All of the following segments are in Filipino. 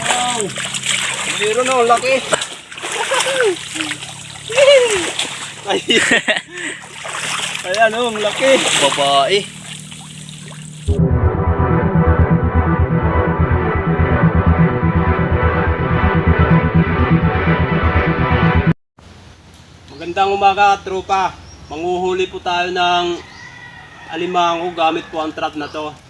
Wow! Meron na, laki. Ay. Ayan oh, ang laki. Babae. Magandang umaga, tropa. Manguhuli po tayo ng alimango gamit po ang trap na to.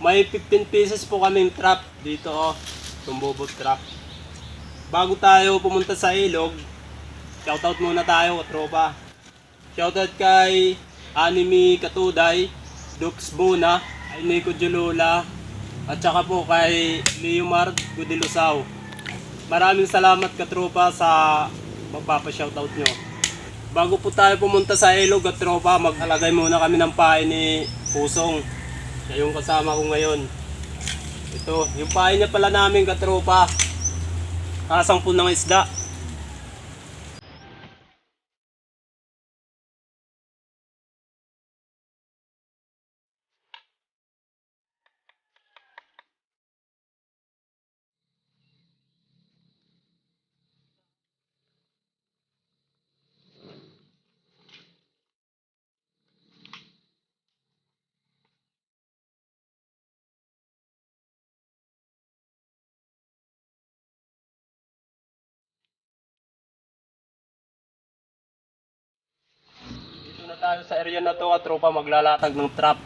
May 15 pieces po kaming trap dito, oh. Tumbobot trap. Bago tayo pumunta sa ilog, shoutout muna tayo, tropa. Shoutout kay Anime Katuday, Dux Bona, ay Nico Julula, at saka po kay Leomar Gudilusaw. Maraming salamat katropa sa magpapa-shoutout nyo. Bago po tayo pumunta sa ilog at tropa, mag-alagay muna kami ng pain ni Pusong. Siya yung kasama ko ngayon. Ito, yung pain niya pala namin katropa. Kasang po ng isda. Tayo sa area na to at tropa maglalatag ng trap.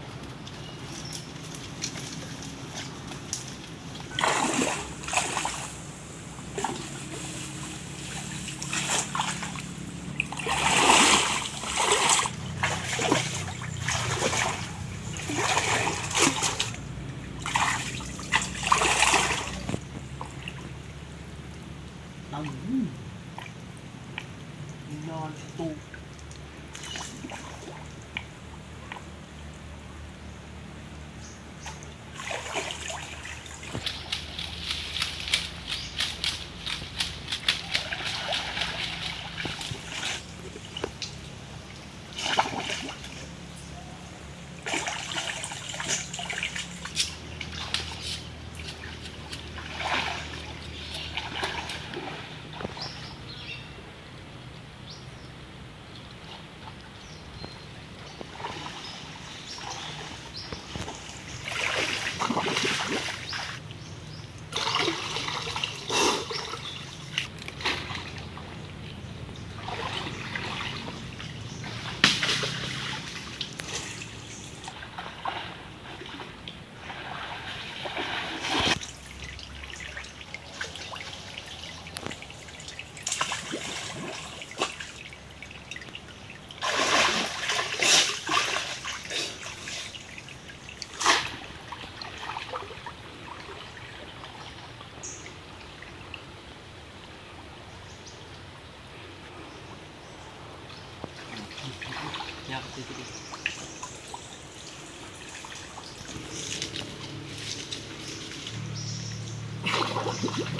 Lahat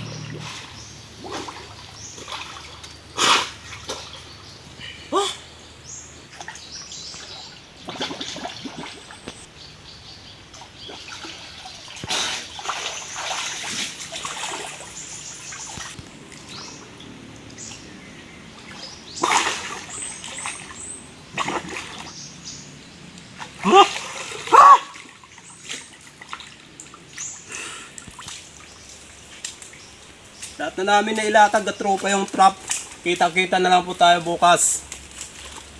na namin na ilatag at tropa yung trap. Kita-kita na lang po tayo bukas.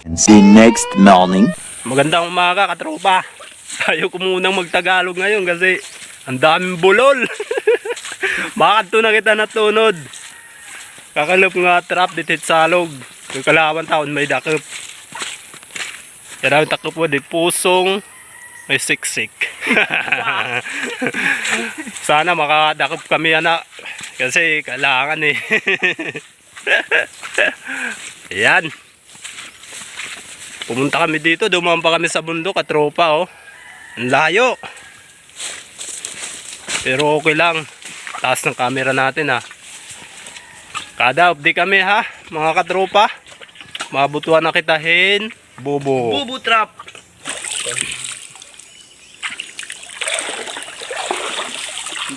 The next morning. Magandang umaga katropa. Tayo ko munang magtagalog ngayon kasi ang daming bulol. Bakit to na kita natunod? Kakalap nga trap dito sa salog. Yung kalawan taon may dakip. Kaya ang takip po di pusong may siksik. Sana makadakip kami anak. Kasi kailangan eh. Ayan. Pumunta kami dito, dumaan pa kami sa bundok at tropa oh. Ang layo. Pero okay lang. Taas ng camera natin ha. Kada update kami ha, mga katropa. Mabutuan na kitahin. Bobo. Bubu trap.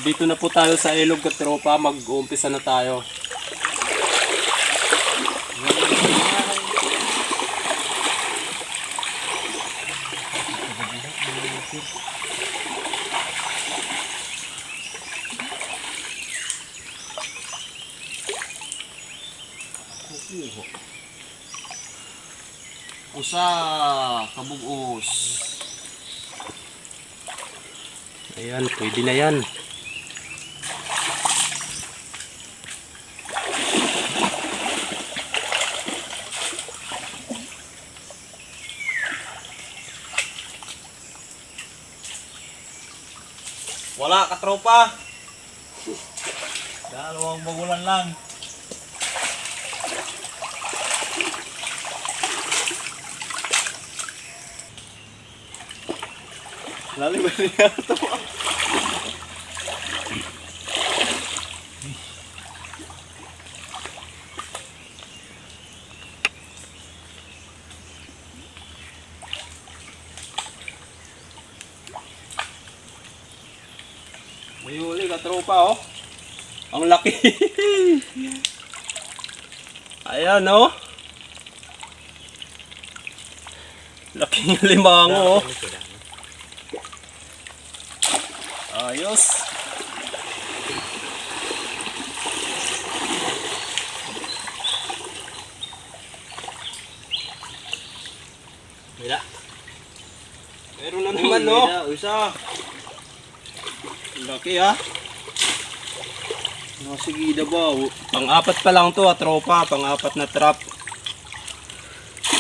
Dito na po tayo sa ilog katropa. Mag-uumpisa na tayo. Usa, kabugos. Ayan, pwede na yan. Wala katropa. Dalawang bagulan lang. Lalim ba niya ito? Huli katropa oh. Ang laki. Ayan oh. Laking limango oh. Ayos. Wala. Meron na naman no. Usa. Laki ah. Nasigida ba? Pang-apat pa lang to, ah, tropa. Pang-apat na trap.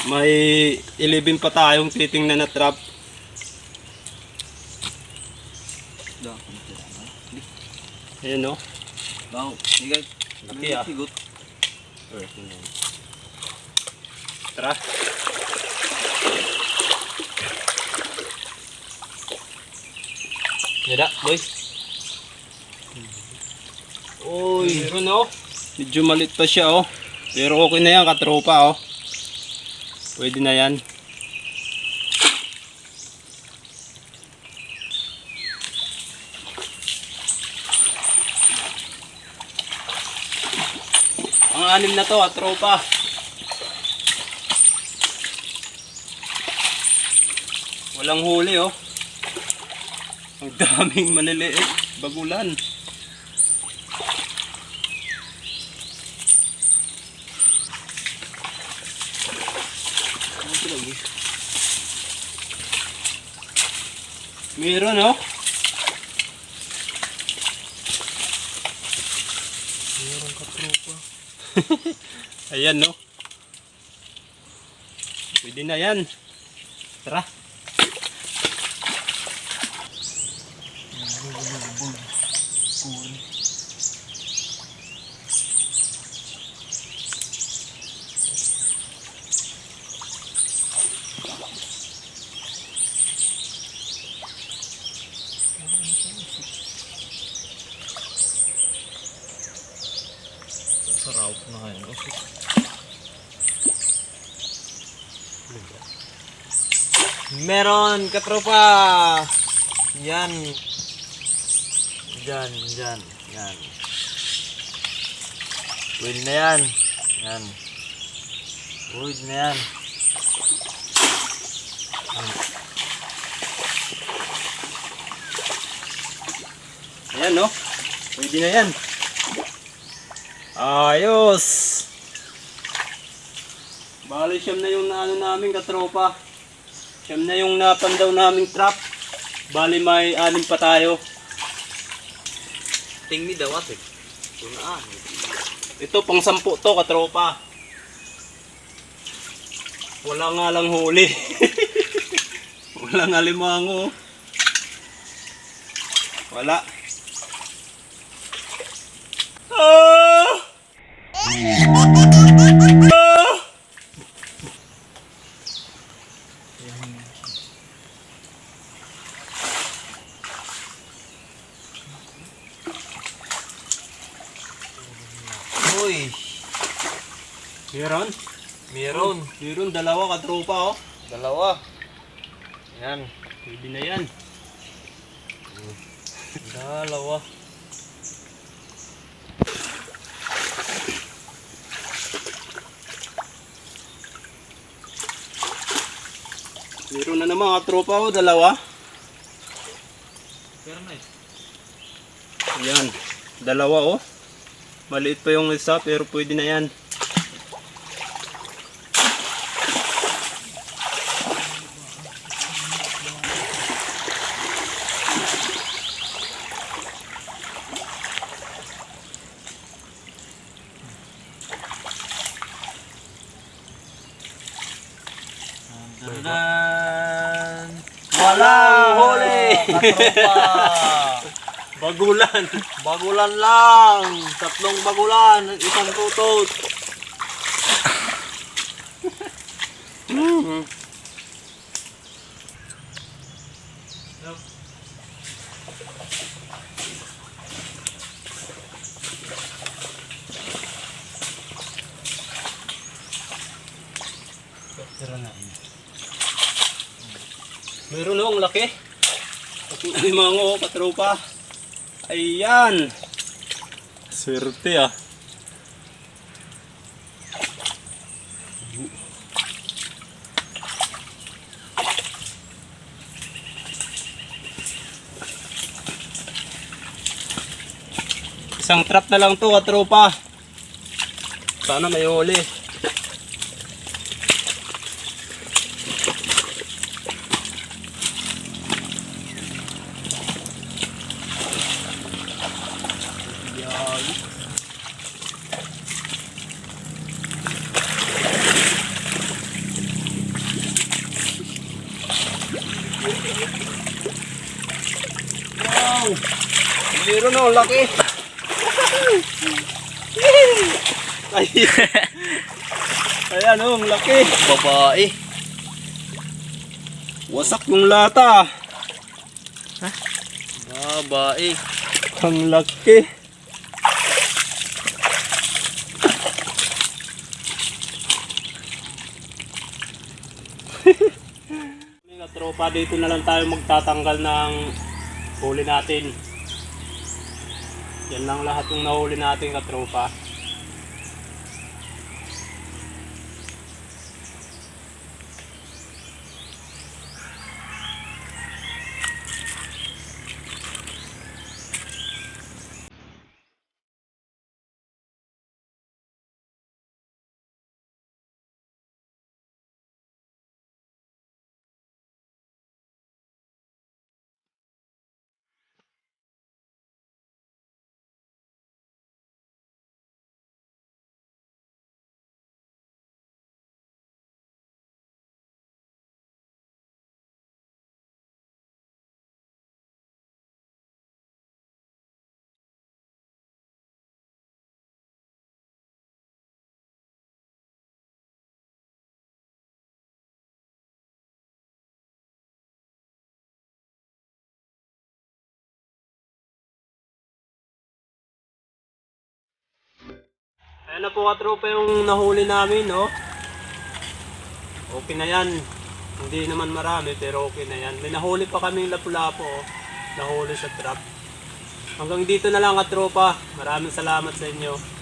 May 11 pa tayong titingnan na trap. Ayan no. Bang, sige. Laki ah. Sigot. Tara. Yada, boy. Uy, meron no. Medyo malit pa siya oh. Pero okay na yan, katropa oh. Pwede na yan. Ang anim na to, ah, tropa. Walang huli oh. Ang daming maliliit. Bagulan. Meron oh. Meron ka tropa. Ayan no. Pwede na yan. Tara. Meron katropa. Yan. Yan, yan, yan. Pwede na yan. Yan. Pwede na yan. Ayan no. Pwede na yan. Ayos. Bali siyam na yung naano namin katropa. Siyam na yung napandaw naming trap. Bali may anim pa tayo. Tingni daw ate. Tunaan. Ito pang sampu to katropa. Wala nga lang huli. Wala nga limango. Wala. Ah! Ah! tropa, oh. Dalawa. Yan. Pwede na yan. Dalawa. Meron na naman mga tropa, oh. Dalawa. Pero na. Eh. Yan. Dalawa, oh. Maliit pa yung isa, pero pwede na yan. Walang huli! Bagulan! Bagulan lang! Tatlong bagulan! Isang tutot! Meron oh, ang laki. Ating alimango, katropa. Ayan. Swerte ah. Isang trap na lang to, katropa. Sana may huli. Wow! Na, ang laki. Ay. Ayan oh, laki. Babae! Wasak yung lata. Babae! Ang laki. Mga tropa, dito na lang tayo magtatanggal ng huli natin. Yan lang lahat yung nahuli natin katropa. Ayan na po katropa yung nahuli namin, no? Okay na yan. Hindi naman marami, pero okay na yan. May nahuli pa kaming lapu-lapo, oh. Nahuli sa trap. Hanggang dito na lang katropa. Maraming salamat sa inyo.